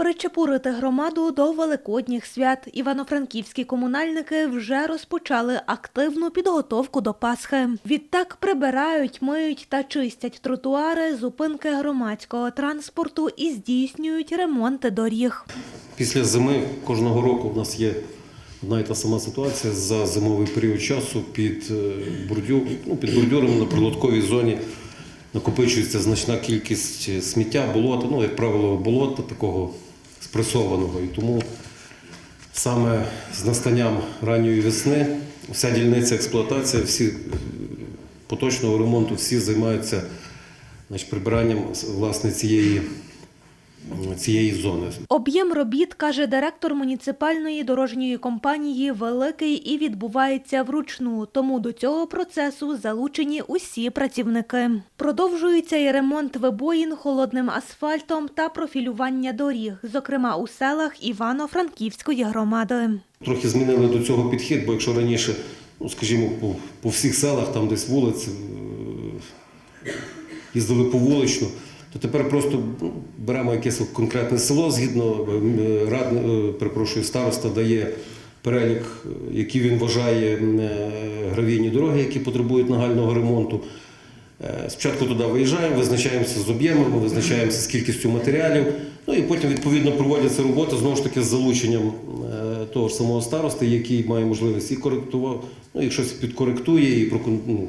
Причепурити громаду до великодніх свят івано-франківські комунальники вже розпочали активну підготовку до Пасхи. Відтак прибирають, миють та чистять тротуари, зупинки громадського транспорту і здійснюють ремонти доріг. Після зими кожного року в нас є одна і та сама ситуація за зимовий період часу під е, бордюр, ну, під бордюрами на прилотковій зоні накопичується значна кількість сміття, болота, ну, як правило, болота такого спресованого. І тому саме з настанням ранньої весни вся дільниця експлуатації, всі е, поточного ремонту, всі займаються значить, прибиранням власне цієї, цієї зони. Об'єм робіт, каже директор муніципальної дорожньої компанії, великий і відбувається вручну, тому до цього процесу залучені усі працівники. Продовжується і ремонт вибоїн холодним асфальтом та профілювання доріг, зокрема у селах Івано-Франківської громади. Трохи змінили до цього підхід, бо якщо раніше, ну скажімо, по, по всіх селах, там десь вулиць, е, їздили по вулично, то тепер просто беремо якесь конкретне село, згідно е, рад, е, перепрошую, староста дає перелік, е, які він вважає гравійні дороги, які потребують нагального ремонту. Спочатку туди виїжджаємо, визначаємося з об'ємами, визначаємося з кількістю матеріалів. Ну і потім відповідно проводяться роботи знову ж таки з залученням того ж самого старости, який має можливість і коректувати, ну, і щось підкоректує, і прокон- ну,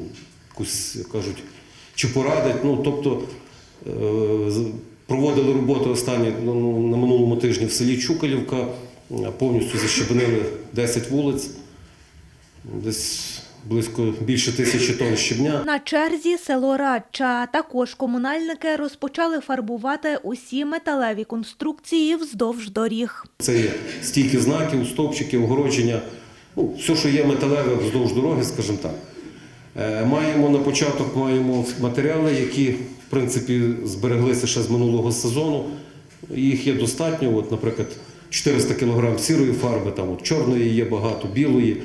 якусь, кажуть, чи порадить. Ну, тобто проводили роботи останні ну, ну, на минулому тижні в селі Чукалівка, е, повністю защебнили 10 вулиць, десь близько більше тисячі тонн щебня. На черзі село Радча. Також комунальники розпочали фарбувати усі металеві конструкції вздовж доріг. Це є стійки знаків, стовпчики, огородження, ну, все, що є металеве вздовж дороги, скажімо так. Е, Маємо на початок маємо матеріали, які в принципі збереглися ще з минулого сезону. Їх є достатньо. От, наприклад, 400 кг сірої фарби, там от, чорної є багато, білої,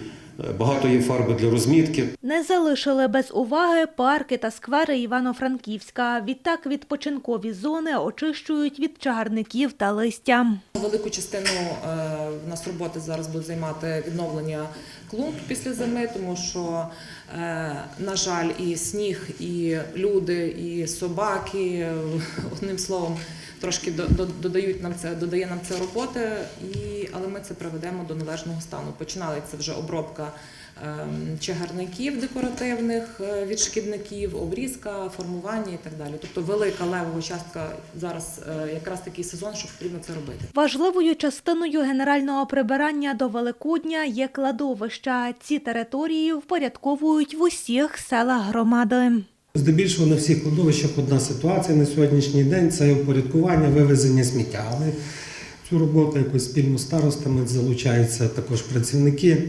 багато є фарби для розмітки. Не залишили без уваги парки та сквери Івано-Франківська. Відтак відпочинкові зони очищують від чагарників та листя. Велику частину е, в нас роботи зараз буде займати відновлення клумб після зими, тому що, е, на жаль, і сніг, і люди, і собаки, е, одним словом, трошки до- до- додають нам це, додає нам це роботи, і, але ми це приведемо до належного стану. Починається вже обробка ем, чагарників декоративних е, від шкідників, обрізка, формування і так далі. Тобто велика левова частка зараз е, якраз такий сезон, що потрібно це робити. Важливою частиною генерального прибирання до Великодня є кладовища. Ці території впорядковують в усіх селах громади. Здебільшого на всіх кладовищах одна ситуація на сьогоднішній день це упорядкування, вивезення сміття. Але цю роботу якось спільно з старостами залучаються також працівники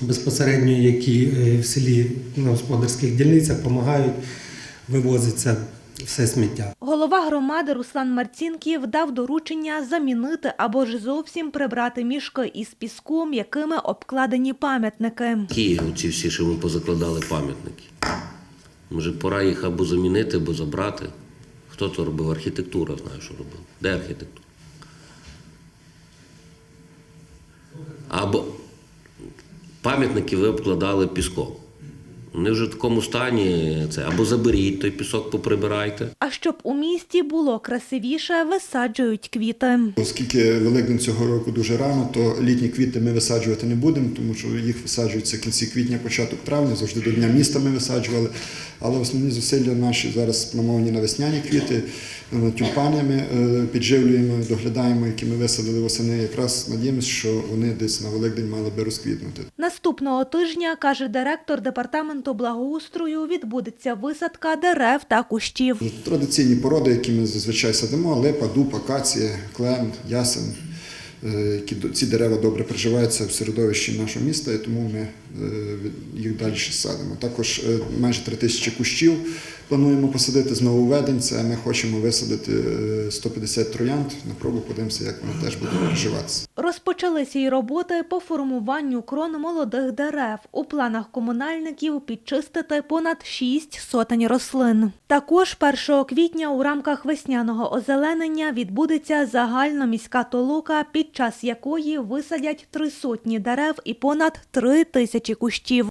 безпосередньо, які е, в селі на господарських дільницях допомагають вивозиться все сміття. Голова громади Руслан Марцінків дав доручення замінити або ж зовсім прибрати мішки із піском, якими обкладені пам'ятники. Які ці всі, що ми позакладали пам'ятники? Може, пора їх або замінити, або забрати. Хто то робив? Архітектура знає, що робив. Де архітектура? Або пам'ятники ви обкладали піском. Вони вже в такому стані це або заберіть той пісок, поприбирайте. А щоб у місті було красивіше, висаджують квіти. Оскільки Великдень цього року дуже рано, то літні квіти ми висаджувати не будемо, тому що їх висаджуються в кінці квітня, початок травня, завжди до Дня міста ми висаджували. Але основні зусилля наші зараз спрямовані на весняні квіти, е, тюльпани е, підживлюємо, доглядаємо, які ми висадили восени. Якраз надіємося, що вони десь на Великдень мали би розквітнути. Наступного тижня, каже директор департаменту благоустрою, відбудеться висадка дерев та кущів. Традиційні породи, які ми зазвичай садимо, липа, дуб, акація, клен, ясен. е, які ці дерева добре приживаються в середовищі нашого міста, і тому ми їх далі садимо. Також майже три тисячі кущів плануємо посадити з нововведень. Це ми хочемо висадити е, 150 троянд. На пробу подивимося, як вони теж будуть приживатися. Розпочалися й роботи по формуванню крон молодих дерев. У планах комунальників підчистити понад 6 сотень рослин. Також 1 квітня у рамках весняного озеленення відбудеться загальноміська толока, під час якої висадять три сотні дерев і понад три тисячі кущів.